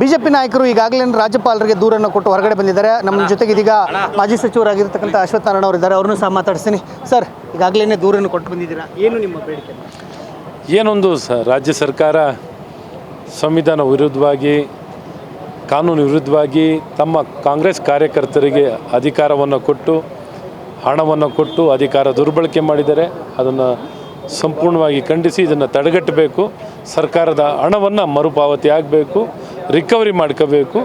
BJP ನಾಯಕರು ಈಗಾಗಲೇ ರಾಜ್ಯಪಾಲರಿಗೆ ದೂರನ್ನು ಕೊಟ್ಟು ಹೊರಗಡೆ ಬಂದಿದ್ದಾರೆ. ನಮ್ಮ ಜೊತೆಗೆ ಇದೀಗ ಮಾಜಿ ಸಚಿವರಾಗಿರ್ತಕ್ಕಂಥ ಅಶ್ವಥ್ ನಾರಾಯಣ ಅವರು ಇದ್ದಾರೆ. ಅವ್ರನ್ನೂ ಸಹ ಮಾತಾಡ್ತೀನಿ ಸರ್ ಈಗಾಗಲೇ ದೂರನ್ನು ಕೊಟ್ಟು ಬಂದಿದ್ದೀರಾ? ಏನು ನಿಮ್ಮ ಬೇಡಿಕೆ? ಏನೊಂದು ಸ ರಾಜ್ಯ ಸರ್ಕಾರ ಸಂವಿಧಾನ ವಿರುದ್ಧವಾಗಿ ಕಾನೂನು ವಿರುದ್ಧವಾಗಿ ತಮ್ಮ ಕಾಂಗ್ರೆಸ್ ಕಾರ್ಯಕರ್ತರಿಗೆ ಅಧಿಕಾರವನ್ನು ಕೊಟ್ಟು ಹಣವನ್ನು ಕೊಟ್ಟು ಅಧಿಕಾರ ದುರ್ಬಳಕೆ ಮಾಡಿದರೆ ಅದನ್ನು ಸಂಪೂರ್ಣವಾಗಿ ಖಂಡಿಸಿ ಇದನ್ನು ತಡೆಗಟ್ಟಬೇಕು. ಸರ್ಕಾರದ ಹಣವನ್ನು ಮರುಪಾವತಿ ಆಗಬೇಕು ರಿಕವರಿ ಮಾಡ್ಕೋಬೇಕು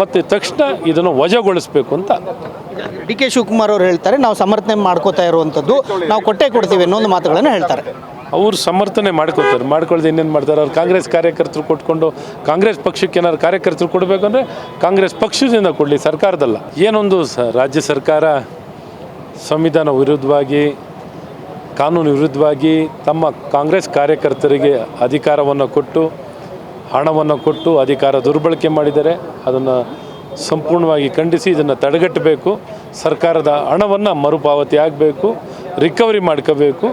ಮತ್ತು ತಕ್ಷಣ ಇದನ್ನು ವಜಾಗೊಳಿಸಬೇಕು ಅಂತ. ಡಿ ಕೆ ಶಿವಕುಮಾರ್ ಅವರು ಹೇಳ್ತಾರೆ ನಾವು ಸಮರ್ಥನೆ ಮಾಡ್ಕೋತಾ ಇರುವಂಥದ್ದು ನಾವು ಕೊಟ್ಟೆ ಕೊಡ್ತೀವಿ ಅನ್ನೋ ಒಂದು ಮಾತುಗಳನ್ನು ಹೇಳ್ತಾರೆ. ಅವರು ಸಮರ್ಥನೆ ಮಾಡ್ಕೋತಾರೆ ಮಾಡ್ಕೊಳ್ದೆ ಇನ್ನೇನು ಮಾಡ್ತಾರೆ? ಅವ್ರು ಕಾಂಗ್ರೆಸ್ ಕಾರ್ಯಕರ್ತರು ಕೊಟ್ಕೊಂಡು ಕಾಂಗ್ರೆಸ್ ಪಕ್ಷಕ್ಕೆ ಏನಾದ್ರು ಕಾರ್ಯಕರ್ತರು ಕೊಡಬೇಕಂದ್ರೆ ಕಾಂಗ್ರೆಸ್ ಪಕ್ಷದಿಂದ ಕೊಡಲಿ ಸರ್ಕಾರದಲ್ಲ. ಏನೊಂದು ಸ ರಾಜ್ಯ ಸರ್ಕಾರ ಸಂವಿಧಾನ ವಿರುದ್ಧವಾಗಿ ಕಾನೂನು ವಿರುದ್ಧವಾಗಿ ತಮ್ಮ ಕಾಂಗ್ರೆಸ್ ಕಾರ್ಯಕರ್ತರಿಗೆ ಅಧಿಕಾರವನ್ನು ಕೊಟ್ಟು ಹಣವನ್ನು ಕೊಟ್ಟು ಅಧಿಕಾರ ದುರ್ಬಳಕೆ ಮಾಡಿದ್ದಾರೆ ಅದನ್ನು ಸಂಪೂರ್ಣವಾಗಿ ಖಂಡಿಸಿ ಇದನ್ನು ತಡೆಗಟ್ಟಬೇಕು. ಸರ್ಕಾರದ ಹಣವನ್ನು ಮರುಪಾವತಿ ಆಗಬೇಕು, ರಿಕವರಿ ಮಾಡ್ಕೋಬೇಕು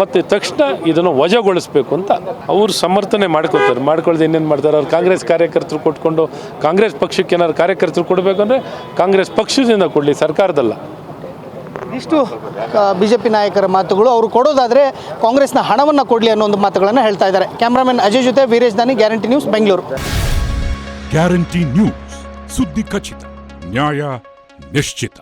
ಮತ್ತು ತಕ್ಷಣ ಇದನ್ನು ವಜಾಗೊಳಿಸ್ಬೇಕು ಅಂತ ಅವರು ಸಮರ್ಥನೆ ಮಾಡ್ಕೋತಾರೆ ಮಾಡ್ಕೊಳ್ಳೋದು ಇನ್ನೇನು ಮಾಡ್ತಾರೆ? ಅವ್ರು ಕಾಂಗ್ರೆಸ್ ಕಾರ್ಯಕರ್ತರು ಕೊಟ್ಕೊಂಡು ಕಾಂಗ್ರೆಸ್ ಪಕ್ಷಕ್ಕೆ ಏನಾದ್ರು ಕಾರ್ಯಕರ್ತರು ಕೊಡಬೇಕಂದ್ರೆ ಕಾಂಗ್ರೆಸ್ ಪಕ್ಷದಿಂದ ಕೊಡಲಿ, ಸರ್ಕಾರದಲ್ಲ. ಇದಿಷ್ಟು ಬಿ ಜೆ ಪಿ ನಾಯಕರ ಮಾತುಗಳು. ಅವರು ಕೊಡೋದಾದರೆ ಕಾಂಗ್ರೆಸ್ನ ಹಣವನ್ನು ಕೊಡಲಿ ಅನ್ನೋ ಒಂದು ಮಾತುಗಳನ್ನು ಹೇಳ್ತಾ ಇದ್ದಾರೆ. ಕ್ಯಾಮ್ರಾಮನ್ ಅಜಯ್ ಜೊತೆ Veeresh Dani, guarantee news Bengaluru. Guarantee news, ಸುದ್ದಿ ಖಚಿತ, ನ್ಯಾಯ ನಿಶ್ಚಿತ.